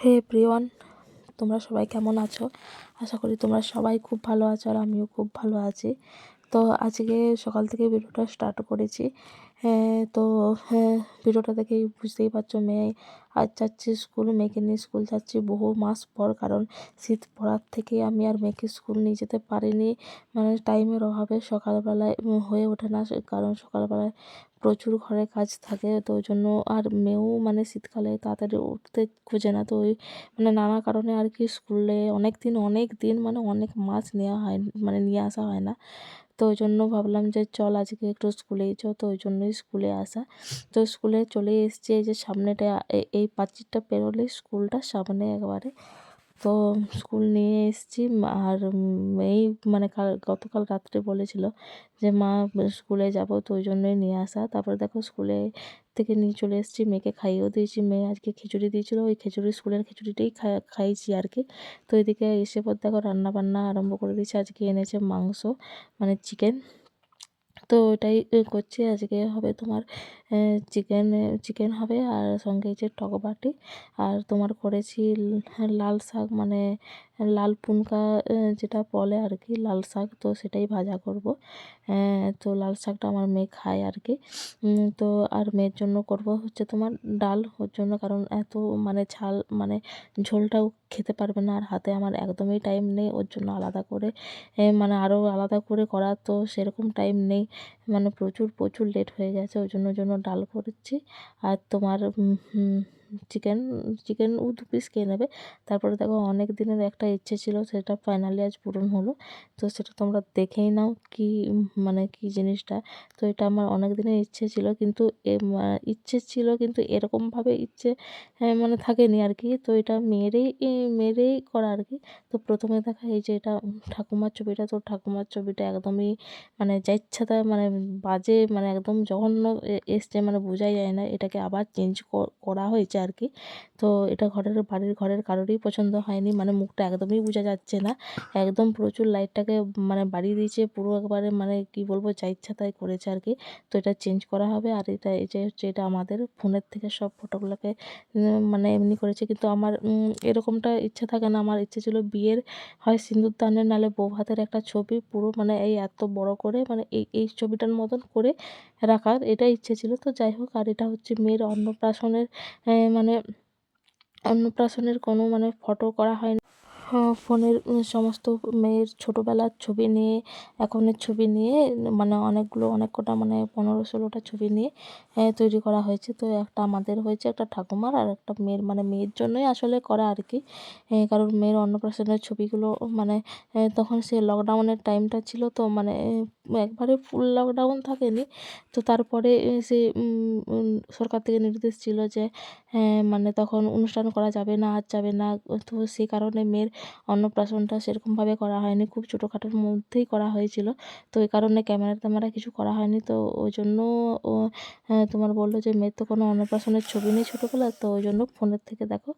হে প্রিয়ন, তোমরা সবাই কেমন আছো? আশা করি তোমরা সবাই খুব ভালো আছো আর আমিও খুব ভালো আছি। তো আজকে সকাল থেকে ভিডিওটা স্টার্ট করেছি। হ্যাঁ তো হ্যাঁ ভিডিওটা দেখেই বুঝতেই পারছ মেয়ে। আজ যাচ্ছি স্কুল, মেয়েকে নিয়ে স্কুল যাচ্ছি বহু মাস পর, কারণ শীত পড়ার থেকে আমি আর মেয়েকে স্কুল নিয়ে যেতে পারিনি। মানে টাইমের অভাবে সকালবেলায় হয়ে ওঠে না কারণ সকালবেলায় প্রচুর ঘরে কাজ থাকে, তো ওই জন্য আর মেয়েও মানে শীতকালে তাড়াতাড়ি উঠতে খোঁজে না, তো ওই মানে নানা কারণে আর কি স্কুলে অনেক দিন অনেক দিন মানে অনেক মাস নেওয়া হয় মানে নিয়ে আসা হয় না। তো ওই জন্য ভাবলাম যে চল আজকে একটু স্কুলেই চ তো ওই জন্যই স্কুলে আসা। তো স্কুলে চলে এসেছি, এই যে সামনেটা এই পাঁচিরটা পেরোলে স্কুলটা সামনে একবারে। তো স্কুল নিয়ে এসেছি, আর এই মানে কাল, গতকাল রাত্রে বলেছিল যে, মা, স্কুলে যাব, তো ওই জন্যই নিয়ে আসা। তারপরে দেখো স্কুলে থেকে নিয়ে চলে এসেছি, মেয়েকে খাইয়েও দিয়েছি। মেয়ে আজকে খিচুড়ি দিয়েছিল, ওই খিচুড়ি, স্কুলের খিচুড়িটাই খাইয়েছি আর কি। তো এদিকে এসে পর দেখো রান্না বান্না আরম্ভ করে দিয়েছি, আজকে এনেছে মাংস মানে চিকেন। তো ওটাই করছি। আজকে হবে তোমার চিকেন চিকেন হবে আর সঙ্গে হচ্ছে টক বাটি। আর তোমার করেছি লাল শাক মানে লাল পুনকা যেটা বলে আর কি লাল শাক, তো সেটাই ভাজা করব। তো লাল শাকটা আমার মেয়ে খায় আর কি তো আর মেয়ের জন্য করব হচ্ছে তোমার ডাল, ওর জন্য, কারণ এত মানে ঝাল মানে ঝোলটাও খেতে পারবে না, আর হাতে আমার একদমই টাইম নেই, ওর জন্য আলাদা করে। মানে আরও আলাদা করে করার তো সেরকম টাইম নেই। মানে প্রচুর প্রচুর লেট হয়ে গেছে ওই জন্য জন্য ডাল করেছি। আর তোমার চিকেন চিকেন ও দু পিস খেয়ে নেবে। তারপরে দেখো অনেক দিনের একটা ইচ্ছে ছিল, সেটা ফাইনালি আজ পূরণ হলো। তো সেটা তোমরা দেখেই নাও কি মানে কি জিনিসটা। তো এটা আমার অনেক দিনের ইচ্ছে ছিল, কিন্তু ইচ্ছে ছিল কিন্তু এরকমভাবে ইচ্ছে মানে থাকেনি আর কি। তো এটা মেয়েরই মেয়েরই করা আর কি। তো প্রথমে দেখা এই যে এটা ঠাকুমার ছবিটা, তো ঠাকুমার ছবিটা একদমই মানে যা ইচ্ছা তাই মানে বাজে মানে একদম জঘন্য এসছে মানে বোঝাই যায় না। এটাকে আবার চেঞ্জ করা হয়েছে আর কি তো এটা ঘরের বাড়ির ঘরের কারোরই পছন্দ হয়নি। মানে মুখটা একদমই বোঝা যাচ্ছে না। একদম প্রচুর লাইটটাকে মানে বাড়িয়ে দিয়েছে। পুরো একবারে মানে কি বলব, যা ইচ্ছা তাই করেছে আর কি তো এটা চেঞ্জ করা হবে। আর এটা যে হচ্ছে এটা আমাদের ফোনের থেকে সব ফটোগুলোকে মানে এমনি করেছে। কিন্তু আমার এরকমটা ইচ্ছা থাকে না। আমার ইচ্ছে ছিল বিয়ের, হয় সিঁদুর দানের, নালে বউ ভাতের একটা ছবি পুরো মানে এই এত বড় করে মানে এই এই ছবিটার মতন করে রাখার। এটা ইচ্ছে ছিল। তো যাই হোক, আর এটা হচ্ছে মেয়ের অন্নপ্রাশনের মানে অন্নপ্রাশনের কোনো মানে ফটো করা হয়নি। ফোনের সমস্ত মেয়ের ছোটোবেলার ছবি নিয়ে, এখনের ছবি নিয়ে মানে অনেকগুলো, অনেক কটা মানে পনেরো ষোলোটা ছবি নিয়ে তৈরি করা হয়েছে। তো একটা আমাদের হয়েছে একটা ঠাকুমার আর একটা মেয়ের মানে মেয়ের জন্যই আসলে করা আর কি। কারণ মেয়ের অন্নপ্রাশনের ছবিগুলো মানে তখন সে লকডাউনের টাইমটা ছিল তো মানে একবারে ফুল লকডাউন থাকেনি। তো তারপরে সে সরকার থেকে নির্দেশ ছিল যে মানে তখন অনুষ্ঠান করা যাবে না আজ যাবে না। তো সেই কারণে মেয়ের অন্নপ্রাশনটা সেরকমভাবে করা হয়নি। খুব ছোটোখাটোর মধ্যেই করা হয়েছিল। তো এই কারণে ক্যামেরা ট্যামেরা কিছু করা হয়নি। তো ওই জন্য ও তোমার বলল যে মেয়ের তো কোনো অন্নপ্রাশনের ছবি নেই ছোটোবেলার তো ওই জন্য ফোনের থেকে দেখো